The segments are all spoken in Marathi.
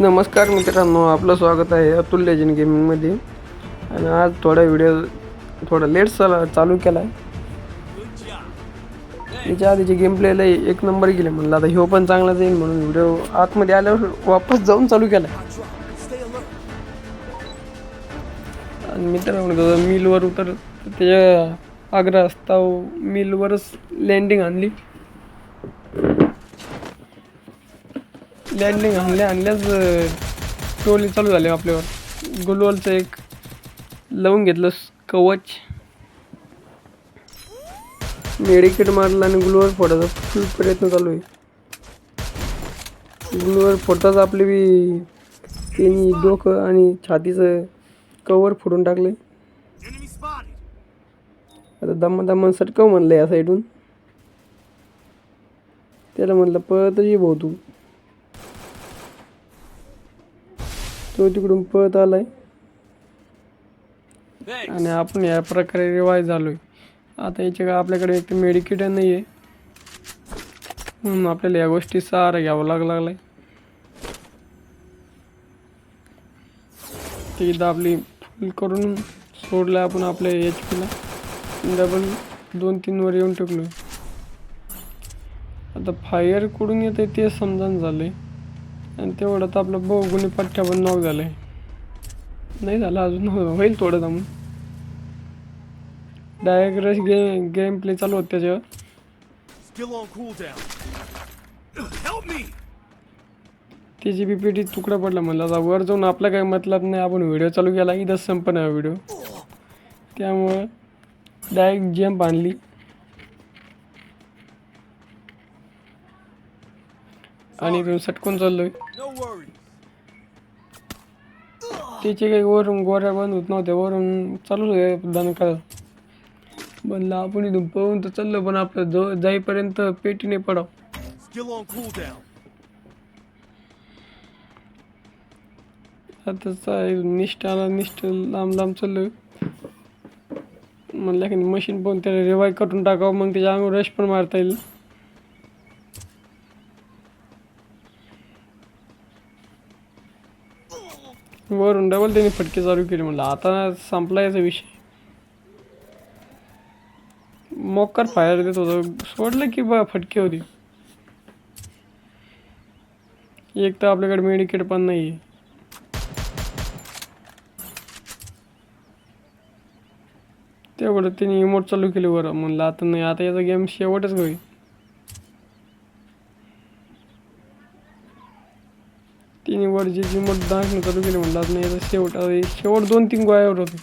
नमस्कार मित्रांनो आपलं स्वागत आहे अतुल लेजन गेमिंगमध्ये आणि आज थोडा व्हिडिओ थोडा लेट चाला चालू केला आहे त्याच्या आधीचे गेम प्लेला एक नंबर गेले म्हणलं आता ह्यो पण चांगला जाईल म्हणून व्हिडिओ आतमध्ये आल्यावर वापस जाऊन चालू केला आणि मित्रांनो मिलवर उतर त्याच्या आग्रा असताव मिलवरच लँडिंग आणली. लँडिंग आणल्या आणल्याच टोली चालू झाले आपल्यावर. गुलवलचं एक लावून घेतलं कवच. मेडिकेट मारला आणि गुलवर फोडायचा फुल प्रयत्न चालू आहे. गुलवर फोडताच आपले बी त्यांनी डोकं आणि छातीचं कवर फोडून टाकले आता दम्मा दम्मा सटकव म्हणलं या साईडून त्याला म्हटलं पळतही भाऊ तू. तो तिकडून पळत आलाय. आणि आपण या प्रकारे रिवाय झालोय. आता याच्या आपल्याकडे एक मेडिकेट नाही आहे म्हणून आपल्याला या गोष्टी सहारा घ्यावा लाग लागलाय. ती एकदा आपली फुल करून सोडलं आपण आपल्या एच पीला डबल दोन तीन वर येऊन टाकलो आता फायर कुठून येते ते समजान झालंय. आणि तेवढं तर आपलं बहुगुणी पट्ट्या पण नॉक झालंय. नाही झालं अजून हो- होईल थोडं थांबून. डायरेक्ट रश गे गेम प्ले चालू होत त्याच्यावर! त्याची बी पेटी तुकडा पडला म्हणलं आता वर जाऊन आपला काही मतलब नाही आपण व्हिडिओ चालू केला इथंच संपन हा व्हिडिओ त्यामुळं डायरेक्ट जम्प आणली. आणि इथून सटकून चाललोय. त्याचे काही वरून गोऱ्या बंद होत नव्हत्या वरून चालूच आहे दान बनला आपण इथून पळून तर चाललो पण आपलं जो जाईपर्यंत पेटीने पडाव. आता निष्ठ आला निष्ठ लांब लांब चाललोय. म्हणलं की मशीन पण त्याला रिवाय करून टाकावं मग त्याच्या अंगावर रश पण मारता येईल. वरून डबल त्याने फटके चालू केले म्हणलं. आता संपला याचा विषय. मोकर फायर देत होतं. सोडलं की बा फटके होती. एक तर आपल्याकडे मेडिकेट पण नाही तेवढं त्यांनी इमोट चालू केली बरं. म्हणलं आता नाही. आता याचा गेम शेवटच होईल. तिने वर जे इमोट दाखवणं चालू केली म्हणलं आता नाही शेवट शेवट दोन तीन गोळ्यावर होते.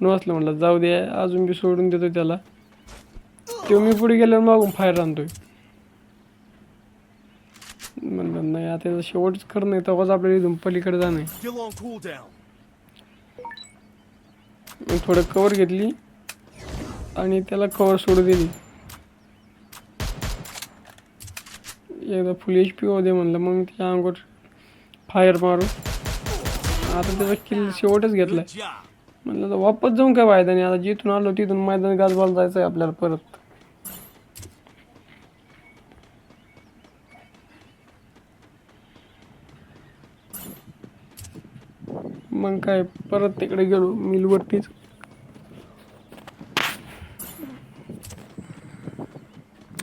पण वाचलं म्हणलं जाऊ दे अजून बी सोडून देतो त्याला. तो मी पुढे गेल्यावर मागून फायर आणतोय. म्हणलं नाही आता याचा शेवटच खरं नाही तेव्हाच आपल्याला इथून पलीकडे जाणं. मग थोडं कवर घेतली आणि त्याला कवर सोडू दिली. एकदा फुल एच पी होते म्हणलं मग त्या अंगावर फायर मारू आता त्याचा किल शेवटच घेतलाय. Good म्हणलं तर वापस जाऊन काय फायदा नाही आता जिथून आलो तिथून मैदान गाजबाला जायचं आहे आपल्याला परत. मग काय परत तिकडे गेलो मिलवरतीच.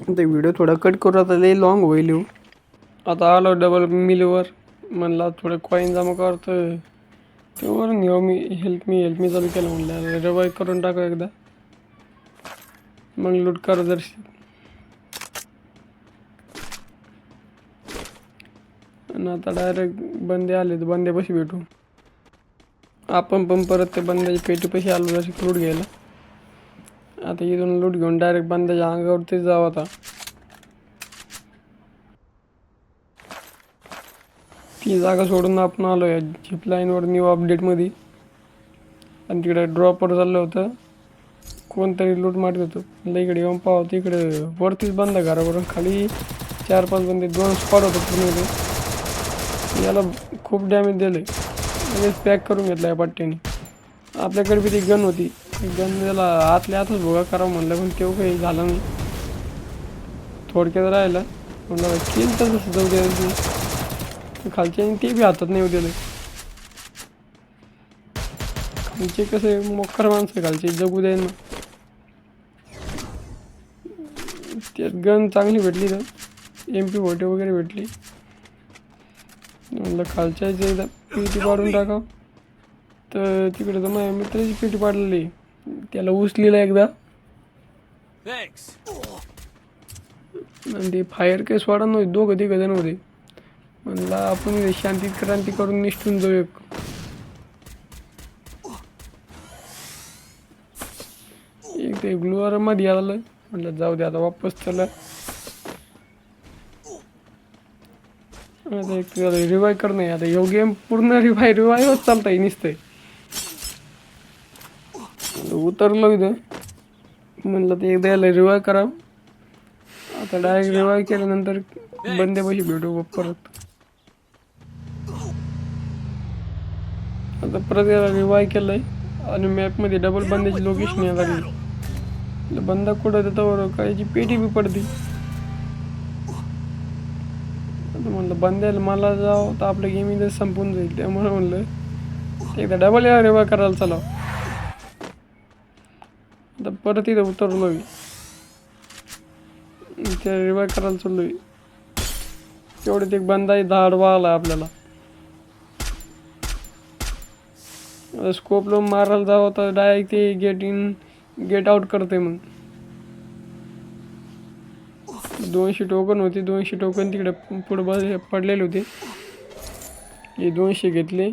ते व्हिडिओ थोडा कट करू आता लई लॉंग होईल आता आलो डबल मिलवर म्हणला थोडं कॉईन जमा करतो तेवढं घेऊ मी हेल्प मी हेल्प मी चालू केलं म्हणलं. रिवाय करून टाकू एकदा. मग लूट कर दर्शी आणि आता डायरेक्ट बंदे आले तर बंद्यापाशी भेटू. आपण पण परत ते बंद्याच्या पेटीपाशी आलो जशी लूट घ्यायला. आता इथून लूट घेऊन डायरेक्ट बंद्याच्या अंगावरतीच जावं आता. ती जागा सोडून आपण आलो या झिप लाईनवर न्यू अपडेटमध्ये आणि तिकडे ड्रॉपवर चाललं होतं. कोणतरी लूट मारत होतं. म्हणलं इकडे येऊन पाहावं तिकडे वरतीच बंद घरावरून खाली. चार पाच बंदे दोन स्पॉट होतं पूर्ण याला खूप डॅमेज दिलं लगेच पॅक करून घेतला या पट्ट्याने. आपल्याकडे बी ती गन होती. गन त्याला आतल्या आतच भोगा करावं म्हणलं पण तेव्हा काही झालं नाही. थोडक्यात राहिलं. म्हणलं केलं तर तसं जाऊ द्या खालचे आणि ते बी हातात नाही होते खालचे कसे मोकर माणसं खालचे जगू द्या ना. त्यात गन चांगली भेटली तर एम पी फोर्टी वगैरे भेटली. म्हणलं खालच्या एकदा पीटी पाडून टाकाव. तर तिकडे तर माझ्या मित्राची पीटी पाडलेली त्याला उचलेला एकदा. आणि ते फायर काही सोडा नव्हते दोघं तिघं जण होते. म्हणला आपण शांती क्रांती करून निष्ठून जाऊ एक ते ग्लुअरमध्ये आलं म्हटलं जाऊ दे आता वापस चला आता एक रिवाय करणं नाही आता ह्यो गेम पूर्ण रिवाय रिवायच चालतंय निसतंय. उतरलो इथं. म्हणलं ते एकदा याला रिवाय करा आता डायरेक्ट रिवाय केल्यानंतर बंदे पैसे भेटू परत. आता परत याला रिवाय आहे आणि मॅपमध्ये डबल बंद्याची लोकेशन यायला लागली. म्हणलं बंदा कुठं त्याच्यावर कायची पेटी बी पडते. आता म्हणलं बंद्याला मला जाव तर आपलं गेम इथं संपून जाईल. त्यामुळे म्हणलं एकदा डबल याला रिवाय करायला चला. आता परत इथं उतरलो मी. त्या रिवाय करायला चाललोय. तेवढ्यात एक बंदा धाड आला आपल्याला. स्कोप लावून मारायला जावं तर डायरेक्ट ते गेट इन गेट आउट करते मग. दोनशे टोकन होते दोनशे टोकन तिकडे पुढे बस पडलेले होते. हे दोनशे घेतले.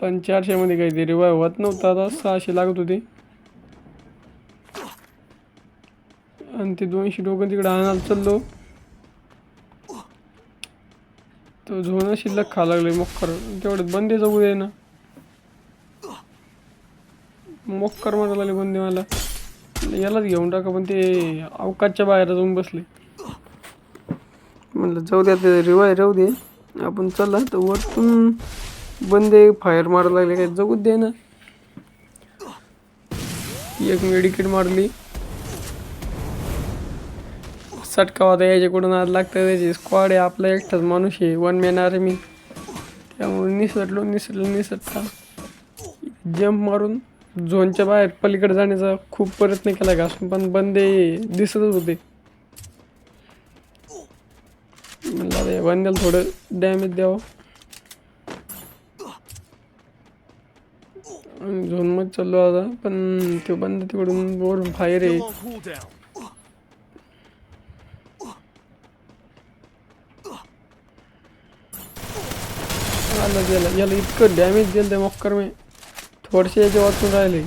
पण चारशेमध्ये काहीतरी रिवाय होत नव्हता आता सहाशे लागत होते. आणि ते दोनशे टोकन तिकडे आणायला चाललो. तो झोन शिल्लक खा लागले मोक्कर. तेवढ्यात बंदे जाऊ दे ना. मोक्कर मारा लागले बंदे मला. यालाच घेऊन टाका पण ते अवकाशच्या बाहेर जाऊन बसले. म्हणलं जाऊ द्या ते रिवाय राहू दे. आपण चला तर वरतून बंदे फायर मारायला लागले काय जगूच दे ना. एक मेडिकेट मारली. चटकावा होता याच्याकडून आज लागतं त्याची स्क्वॉड आहे आपला एकटाच माणूस आहे वन मॅन आर्मी त्यामुळे निसटलो निसटलो निसटता जंप मारून झोनच्या बाहेर पलीकडे जाण्याचा खूप प्रयत्न केला घासून पण बंदे दिसतच होते. म्हणलं अरे बंद्याला थोडं डॅमेज द्यावं. झोनमध्ये चाललो आता पण तो बंद तिकडून वर फायर आहे. Still गेलं याला इतकं डॅमेज गेलं त्या मक्कर मी. थोडसे याचे वाचून राहिले.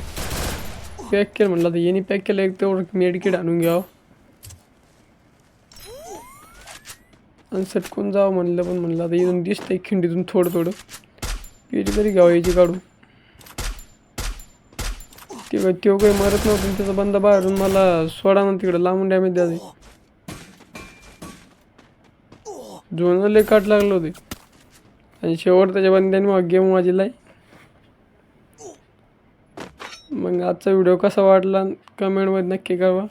पॅक केलं म्हणलं आता. यांनी पॅक केलं एक तेवढं मेडकिट आणून घ्यावं. आणि सटकून जावं म्हणलं पण म्हणलं आता इथून दिसतंय खिंडीतून थोडं थोडं. पेटी तरी घ्यावं याची काढून. ते काय तो काही मरत नव्हतं त्याचा बंदा बाहेरून मला सोडा ना तिकडं लांबून डॅमेज द्या झोनला लय काट लागलं होते. आणि शेवट त्याच्या बंद्याने मग गेम वाजलाय. मग आजचा व्हिडिओ कसा वाटला कमेंटमध्ये नक्की कळवा.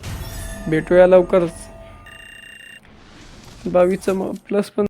भेटूया लवकरच. बावीसचा प्लस पण